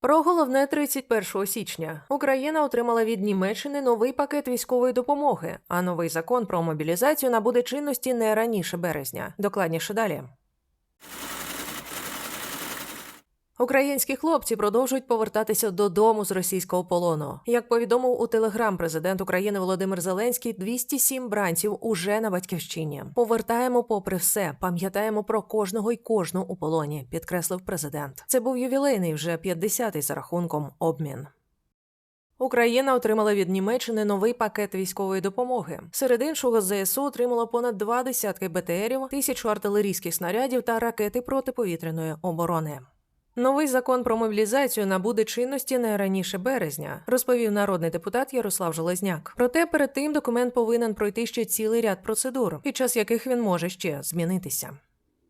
Про головне 31 січня Україна отримала від Німеччини новий пакет військової допомоги, а новий закон про мобілізацію набуде чинності не раніше березня. Докладніше далі. Українські хлопці продовжують повертатися додому з російського полону. Як повідомив у телеграм президент України Володимир Зеленський, 207 бранців уже на батьківщині. Повертаємо попри все, пам'ятаємо про кожного й кожну у полоні, підкреслив президент. Це був ювілейний вже 50-й за рахунком обмін. Україна отримала від Німеччини новий пакет військової допомоги. Серед іншого, ЗСУ отримало понад два десятки БТРів, тисячу артилерійських снарядів та ракети протиповітряної оборони. Новий закон про мобілізацію набуде чинності не раніше березня, розповів народний депутат Ярослав Железняк. Проте перед тим документ повинен пройти ще цілий ряд процедур, під час яких він може ще змінитися.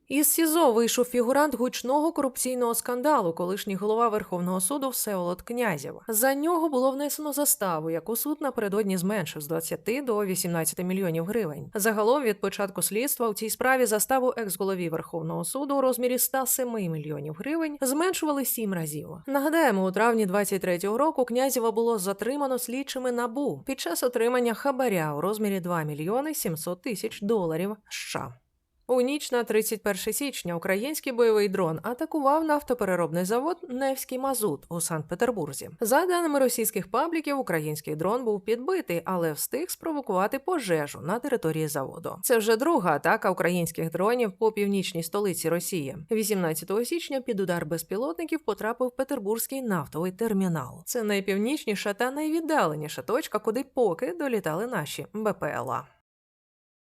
Із СІЗО вийшов фігурант гучного корупційного скандалу, колишній голова Верховного суду Всеволод Князєв. За нього було внесено заставу, яку суд напередодні зменшив з 20 до 18 мільйонів гривень. Загалом від початку слідства у цій справі заставу екс-голові Верховного суду у розмірі 107 мільйонів гривень зменшували сім разів. Нагадаємо, у травні 23-го року Князєва було затримано слідчими набу під час отримання хабаря у розмірі 2 мільйони 700 тисяч доларів США. У ніч на 31 січня український бойовий дрон атакував нафтопереробний завод Невський Мазут у Санкт-Петербурзі. За даними російських пабліків, український дрон був підбитий, але встиг спровокувати пожежу на території заводу. Це вже друга атака українських дронів по північній столиці Росії. 18 січня під удар безпілотників потрапив Петербурзький нафтовий термінал. Це найпівнічніша та найвіддаленіша точка, куди поки долітали наші БПЛА.